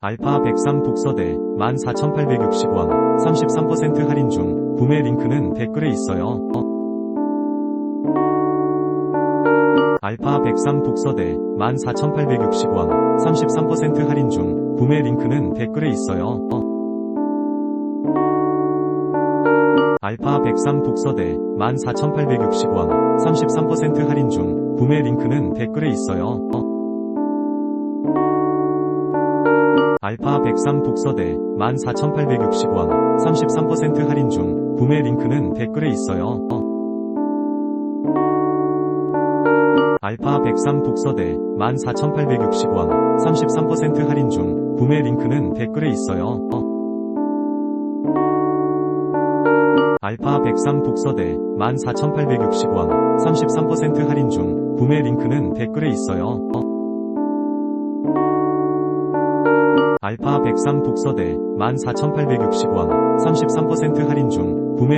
알파 103 독서대 14,860원 33% 할인 중 구매 링크는 댓글에 있어요. 어. 알파 103 독서대 14,860원 33% 할인 중 구매 링크는 댓글에 있어요. 어. 알파 103 독서대 14,860원 33% 할인 중 구매 링크는 댓글에 있어요. 어. 알파 103 독서대 14,860원 33% 할인 중 구매 링크는 댓글에 있어요. 어. 알파 103 독서대 14,860원 33% 할인 중 구매 링크는 댓글에 있어요. 어. 알파 103 독서대 14,860원 33% 할인 중 구매 링크는 댓글에 있어요. 알파 103 독서대 14,860원 33% 할인 중